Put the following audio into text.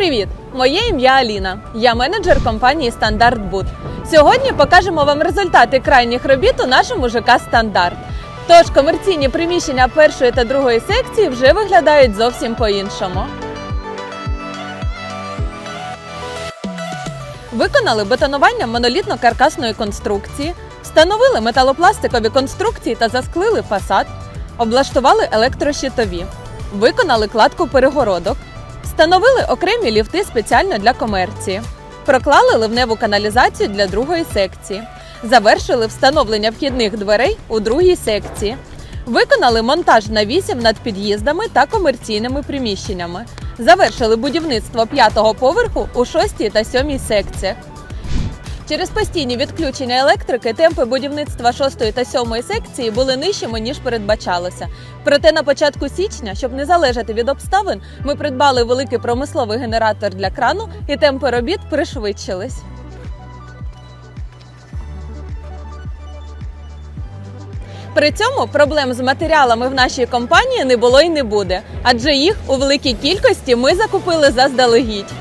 привіт! Моє ім'я Аліна. Я менеджер компанії Стандарт Буд. Сьогодні покажемо вам результати крайніх робіт у нашому ЖК Стандарт. Тож комерційні приміщення першої та другої секції вже виглядають зовсім по-іншому. Виконали бетонування монолітно-каркасної конструкції, встановили металопластикові конструкції та засклили фасад, облаштували електрощитові, виконали кладку перегородок, встановили окремі ліфти спеціально для комерції, проклали ливневу каналізацію для другої секції, завершили встановлення вхідних дверей у другій секції. Виконали монтаж навісів над під'їздами та комерційними приміщеннями. Завершили будівництво п'ятого поверху у шостій та сьомій секціях. Через постійні відключення електрики темпи будівництва шостої та сьомої секції були нижчими ніж передбачалося. Проте на початку січня, щоб не залежати від обставин, ми придбали великий промисловий генератор для крану, і темпи робіт пришвидшились. При цьому проблем з матеріалами в нашій компанії не було і не буде, адже їх у великій кількості ми закупили заздалегідь.